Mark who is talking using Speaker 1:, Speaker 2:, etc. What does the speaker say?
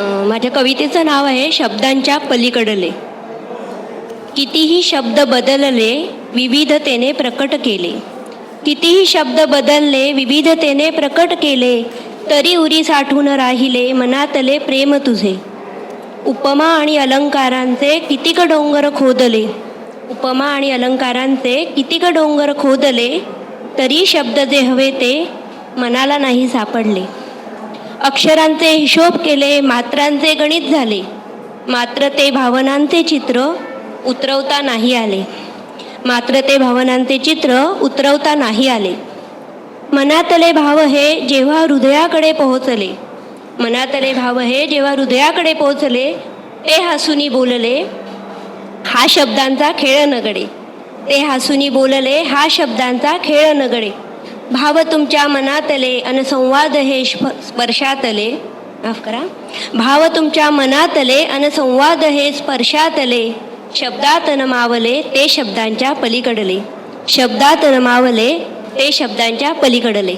Speaker 1: माझ्या कवितेचं नाव आहे शब्दांच्या पलीकडले. कितीही शब्द बदलले विविधतेने प्रकट केले. कितीही शब्द बदलले विविधतेने प्रकट केले तरी उरी साठून राहिले मनातले प्रेम तुझे. उपमा आणि अलंकारांचे कितीक डोंगर खोदले. उपमा आणि अलंकारांचे कितीक डोंगर खोदले तरी शब्द जे हवे ते मनाला नाही सापडले. अक्षरांचे हिशोब केले मात्रांचे गणित झाले. मात्र ते भावनांचे चित्र उतरवता नाही आले. मात्र ते भावनांचे चित्र उतरवता नाही आले. मनातले भाव हे जेव्हा हृदयाकडे पोहोचले मनातले भाव हे जेव्हा हृदयाकडे पोहोचले ते हसुनी बोलले हा शब्दांचा खेळ नगडे. ते हसुनी बोलले हा शब्दांचा खेळ नगडे. भाव तुमच्या मनातले अन संवाद हे स्प- स्पर्शातले. माफ करा. भाव तुमच्या मनातले अन संवाद हे स्पर्शातले. शब्दात नमावले ते शब्दांच्या पलीकडले. शब्दात नमावले ते शब्दांच्या पलीकडले.